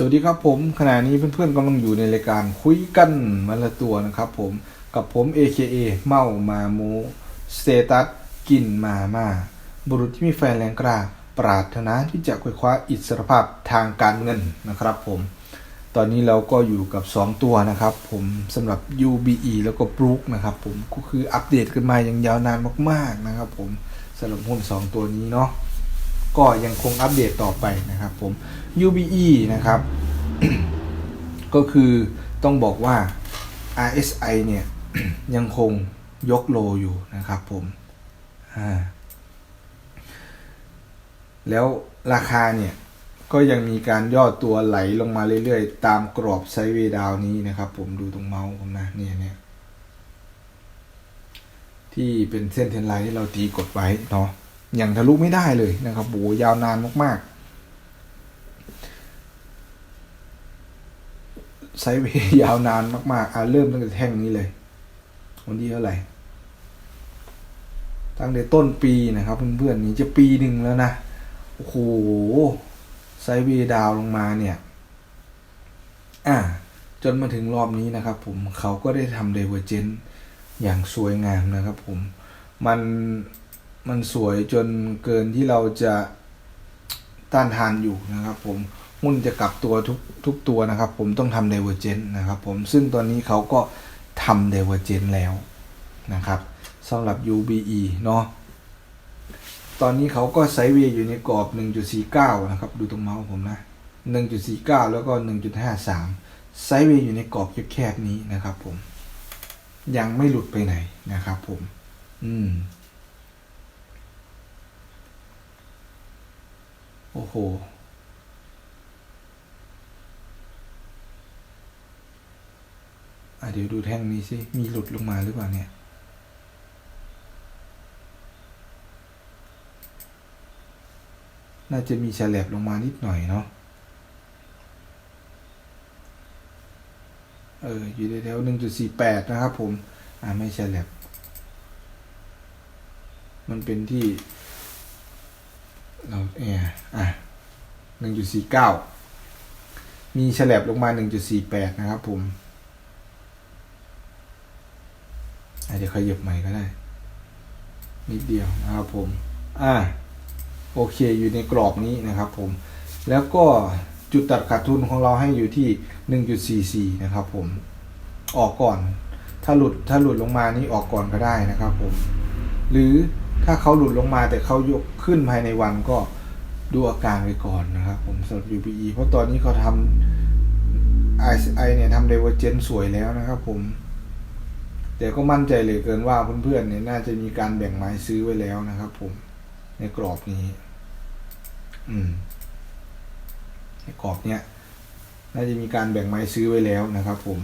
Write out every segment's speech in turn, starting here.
สวัสดีครับผมขณะนี้เพื่อนๆกำลังอยู่ในรายการคุยกันมาละตัวนะครับผมกับผม AKA เมามาโมสเตตัสกินมามาบุรุษที่มีแฟนแรงกล้าปรารถนาที่จะคว้ยคว้าอิสรภาพทางการเงินนะครับผมตอนนี้เราก็อยู่กับ 2 ตัวนะครับผมสำหรับ UBE แล้วก็ b r o o k นะครับผมก็คืออัปเดตกันมาอย่างยาวนานมากๆนะครับผมสำหรับหุ้น2ตัวนี้เนาะ ก็ยังคงอัปเดตต่อไปนะครับผม UBE นะครับ ก็คือต้องบอกว่า RSI เนี่ยยังคงยกโลอยู่นะครับผม อ่า แล้วราคาเนี่ยก็ยังมีการย่อตัวไหลลงมาเรื่อยๆ ตามกรอบไซด์เวดาวนี้นะครับผมดูตรงเมาส์ผมนะเนี่ยเนี่ยที่เป็นเส้นเทนไลน์ที่เราตีกดไว้เนาะ อยังทะลุไม่ได้เลยนะครับโหยาวนานมากๆไซเวย์ยาวนานมากๆอะเริ่มตั้งแต่แท่งนี้เลย วันที่เท่าไหร่ตั้งแต่ต้นปีนะครับเพื่อนๆนี่จะปีหนึ่งแล้วนะโอ้โหไซเวยดาวลงมาเนี่ย อ่าจนมาถึงรอบนี้นะครับ ผมเขาก็ได้ทำเดเวอร์เจนอย่างสวยงามนะครับ ผมมัน มันสวยจนเกินที่เราจะต้านทานอยู่นะครับ ผมหุ้นจะกลับตัวทุกทุกตัวนะครับ ผมต้องทำเดเวอร์เจนนะครับผมซึ่งตอนนี้เขาก็ทำเดเวอร์เจนแล้วนะครับสำหรับ UBE เนาะตอนนี้เขาก็ไซเวย์อยู่ในกรอบ 1.49 นะครับ ดูตรงเมาส์ผมนะ 1.49 แล้วก็ 1.53 ไซเวย์อยู่ในกรอบแคบๆนี้นะครับผม ยังไม่หลุดไปไหนนะครับผม อืม โอ้โห อะเดี๋ยวดูแท่งนี้สิ มีหลุดลงมาหรือเปล่าเนี่ยน่าจะมีแฉลบลงมานิดหน่อยเนาะ เออ อยู่แถวหนึ่งจุดสี่แปดนะครับผม อ่าไม่แฉลบมันเป็นที่ เราเอออะหนึ่งจุดสี่เก้ามีแฉลบลงมาหนึ่งจุดสี่แปดนะครับผมอาจจะขยับใหม่ก็ได้ นิดเดียวนะครับผม อ่า โอเคอยู่ในกรอบนี้นะครับผม แล้วก็จุดตัดขาดทุนของเราให้อยู่ที่ 1.44 นะครับผม ออกก่อน ถ้าหลุดถ้าหลุดลงมานี่ออกก่อนก็ได้นะครับผม หรือ ถ้าเขาหลุดลงมาแต่เขายกขึ้นภายในวันก็ดูอาการไปก่อนนะครับผมสำหรับ UPE เพราะตอนนี้เขาทำ RSI เนี่ยทำ Divergence สวยแล้วนะครับผม แต่ก็มั่นใจเหลยเกินว่าเพื่อนๆเนี่ยน่าจะมีการแบ่งไม้ซื้อไว้แล้วนะครับผมในกรอบนี้ อืม ในกรอบเนี้ยน่าจะมีการแบ่งไม้ซื้อไว้แล้วนะครับผม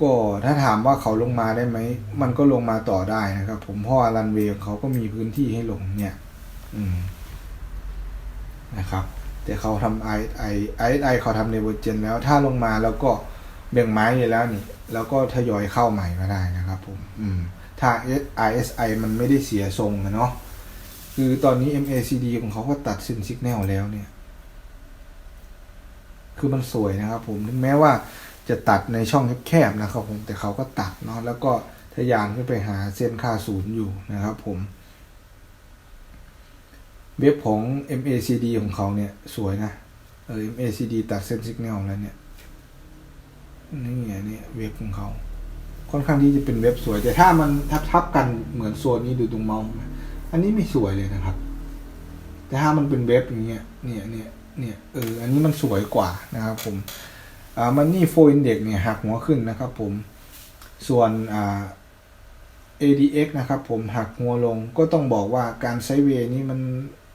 ก็ถ้าถามว่าเขาลงมาได้ไหม มันก็ลงมาต่อได้นะครับ ผมเพราะว่ารันเวย์เขาก็มีพื้นที่ให้ลงเนี่ย อืม นะครับ แต่เขาทำไอไอไอไอเขาทำในเวอร์เจนแล้ว ถ้าลงมาแล้วก็แบ่งไม้อยู่แล้วนี่ แล้วก็ทยอยเข้าใหม่ก็ได้นะครับ ผม อืม ถ้า RSI มันไม่ได้เสียทรงนะเนาะ คือตอนนี้ MACD ของเขาก็ตัดสินสิกแนลแล้วเนี่ย คือมันสวยนะครับผม ถึงแม้ว่า จะตัดในช่องแคบๆนะครับผมแต่เขาก็ตัดเนาะแล้วก็ทะยานขึ้นไปหาเส้นค่าศูนย์อยู่นะครับผมเว็บของ MACD ของเขาเนี่ยสวยนะเออ MACD ตัดเส้นสิกแนลแล้วเนี่ยนี่ไงเนี่ยเว็บของเขาค่อนข้างที่จะเป็นเว็บสวย แต่ถ้ามันทับทับๆกันเหมือนโซนนี้ดูตรงเมาส์อันนี้ไม่สวยเลยนะครับ แต่ถ้ามันเป็นเว็บอย่างเงี้ยเนี่ยเนี่ยเนี่ยเอออันนี้มันสวยกว่านะครับผม มันนี่โฟอินเด็กเนี่ยหักหัวขึ้นนะครับผมส่วนอ่า ADX นะครับผมหักหัวลงก็ต้องบอกว่าการไซด์เวย์นี้มัน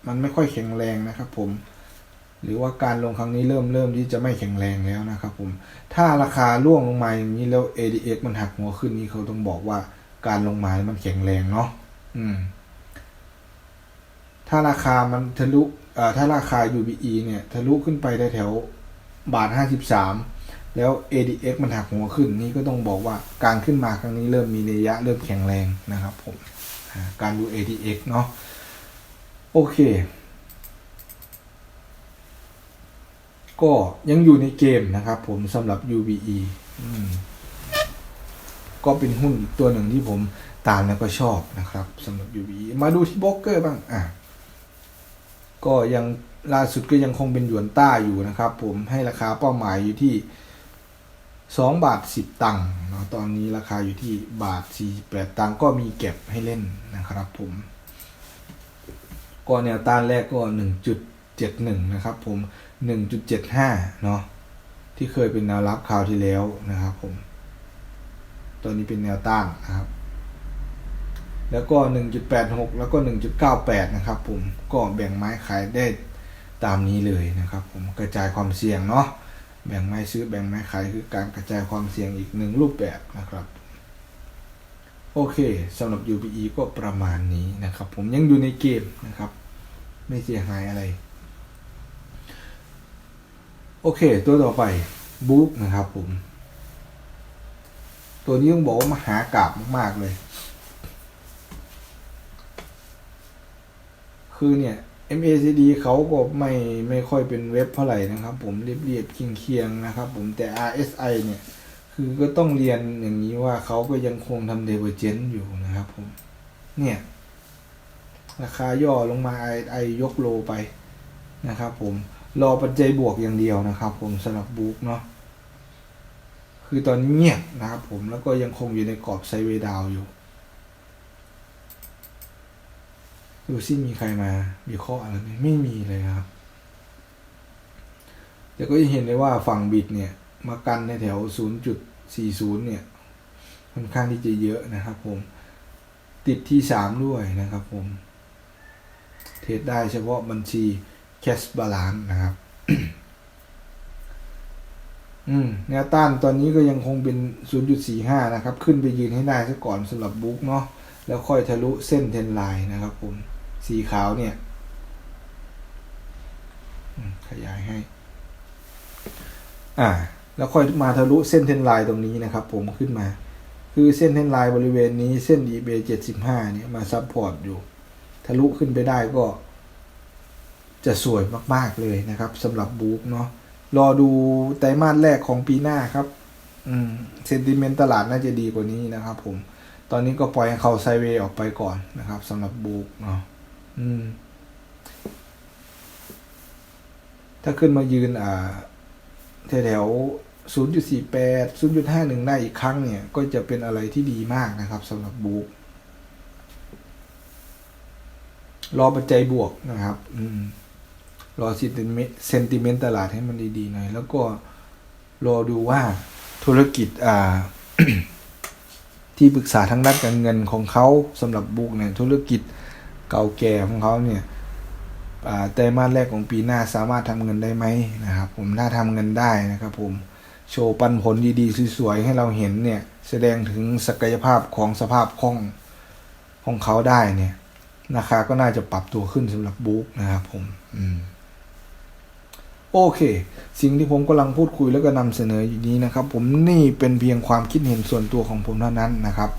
มันไม่ค่อยแข็งแรงนะครับผมหรือว่าการลงครั้งนี้เริ่มเริ่มที่จะไม่แข็งแรงแล้วนะครับผมถ้าราคาร่วงลงมาอย่างนี้แล้ว ADX มันหักหัวขึ้นนี่เขาต้องบอกว่าการลงมามันแข็งแรงเนาะอืม ถ้าราคามันทะลุอ่อถ้าราคา UBE เนี่ย ทะลุขึ้นไปได้แถว บาท53แล้ว ADX มันหักหัวขึ้นนี่ก็ต้องบอกว่าการขึ้นมาครั้งนี้เริ่มมีระยะเริ่มแข็งแรงนะครับผมการดู ADX เนาะโอเค ก็ยังอยู่ในเกมนะครับผมสำหรับ UBE ก็เป็นหุ้นอีกตัวหนึ่งที่ผมตามแล้วก็ชอบนะครับสำหรับ UBE มาดูที่บล็อกเกอร์บ้างอะก็ยัง ล่าสุดก็ยังคงเป็นหยวนต้าอยู่นะครับ ผมให้ราคาเป้าหมายอยู่ที่2บาท10 ตังค์เนาะตอนนี้ราคาอยู่ที่บาท48ตังค์ก็มีเก็บให้เล่นนะครับ ผมก็แนวต้านแรกก็ 1.71 นะครับ ผม 1.75 เนาะที่เคยเป็นแนวรับคราวที่แล้วนะครับ ผม ตอนนี้เป็นแนวต้านนะครับ แล้วก็ 1.86 แล้วก็ 1.98 นะครับ ผมก็แบ่งไม้ขายได้ ตามนี้เลยนะครับ ผมกระจายความเสี่ยงเนาะแบ่งไม้ซื้อแบ่งไม้ขายคือการกระจายความเสี่ยงอีกหนึ่งรูปแบบนะครับ โอเคสำหรับ UPE ก็ประมาณนี้นะครับ ผมยังอยู่ในเกมนะครับ ไม่เสียหายอะไร โอเค ตัวต่อไปบุ๊กนะครับผม ตัวนี้ต้องบอกว่ามหากราบมากๆเลย คือเนี่ย MACD เขาก็ไม่ไม่ค่อยเป็นเว็บเท่าไหร่นะครับ ผมเรียบเรียบเคียงเคียงๆนะครับ ผมแต่ RSI เนี่ย คือก็ต้องเรียนอย่างนี้ว่าเขาก็ยังคงทำ Divergence อยู่นะครับผม เนี่ย ราคาย่อลงมา RSI ยกโลไปนะครับผมรอปัจจัยบวกอย่างเดียวนะครับ ผมสำหรับบุ๊กเนาะคือตอนเงียบนะครับผมแล้วก็ยังคงอยู่ในกรอบไซเวดาวอยู่ ดูซิมีใครมามีข้ออะไรไหมไม่มีเลยครับ แต่ก็ยังเห็นได้ว่าฝั่งบิดเนี่ย มากันในแถว 0.40 เนี่ยค่อนข้างที่จะเยอะนะครับผม ติดที่3ด้วยนะครับผม เทรดได้เฉพาะบัญชี cash balance นะครับ อืมแนวต้านตอนนี้ก็ยังคงเป็น 0.45 นะครับ ขึ้นไปยืนให้ได้ซะก่อนสำหรับบุ๊กเนาะแล้วค่อยทะลุเส้นเทนไลน์นะครับผม สีขาวเนี่ยขยายให้ อ่า แล้วค่อยมาทะลุเส้นเทนไลน์ตรงนี้นะครับ ผมขึ้นมา คือเส้นเทนไลน์บริเวณนี้เส้น eBay 75เนี่ยมาซับพอร์ตอยู่ ทะลุขึ้นไปได้ก็ จะสวยมากๆเลยนะครับสำหรับบุ๊กเนาะ รอดูไตรมาสแรกของปีหน้าครับ อืม เซนติเมนต์ตลาดน่าจะดีกว่านี้นะครับผม ตอนนี้ก็ปล่อยให้เขาไซเวย์ออกไปก่อนนะครับสำหรับบุ๊กเนาะ ถ้าขึ้นมายืน อ่าแถวๆ0.48 0.51ได้อีกครั้งเนี่ย ก็จะเป็นอะไรที่ดีมากนะครับสำหรับบุ๊กรอปัจจัยบวกนะครับ อืม รอเซนติเมนต์เซนติเมนต์ตลาดให้มันดีๆหน่อย แล้วก็รอดูว่าธุรกิจ อ่า ที่ปรึกษาทางด้านการเงินของเขาสำหรับบุ๊กเนี่ย ธุรกิจ เก่าแก่ของเขาเนี่ยอ่าไตรมาสแรกของปีหน้าสามารถทำเงินได้ไหมนะครับ ผมถ้าทำเงินได้นะครับ ผมโชว์ปันผลดีๆสวยๆให้เราเห็นเนี่ยแสดงถึงศักยภาพของสภาพคล่องของเขาได้เนี่ยราคาก็น่าจะปรับตัวขึ้นสำหรับบุ๊กนะครับผมอืมโอเค สิ่งที่ผมกำลังพูดคุยแล้วก็นำเสนออยู่นี้นะครับ ผมนี่เป็นเพียงความคิดเห็นส่วนตัวของผมเท่านั้นนะครับ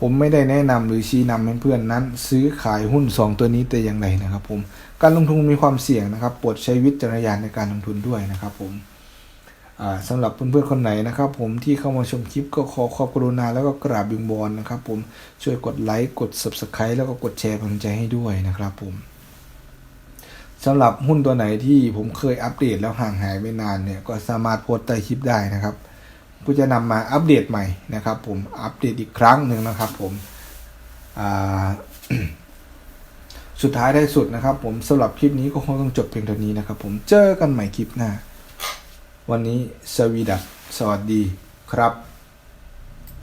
ผมไม่ได้แนะนำหรือชี้นำให้เพื่อนนั้น ซื้อขายหุ้น 2 ตัวนี้แต่อย่างใดนะครับ ผม การลงทุนมีความเสี่ยงนะครับโปรดใช้วิจารณญาณในการลงทุนด้วยนะครับ ผมอ่าสำหรับเพื่อนๆคนไหนนะครับ ผมที่เข้ามาชมคลิปก็ขอขอบกรุณาแล้วก็กราบบิงบอลนะครับ ผมช่วยกดไลค์กด subscribe แล้วก็กดแชร์กำลังใจให้ด้วยนะครับ ผมสำหรับหุ้นตัวไหนที่ผมเคยอัปเดตแล้วห่างหายไปนานเนี่ยก็สามารถโพสต์ใต้คลิปได้นะครับ ก็จะนำมาอัปเดตใหม่นะครับผมอัปเดตอีกครั้งหนึ่งนะครับผมสุดท้ายได้สุดนะครับผมสำหรับคลิปนี้ก็คงต้องจบเพียงเท่านี้นะครับผมเจอกันใหม่คลิปหน้า วันนี้สวีดัสสวัสดีครับ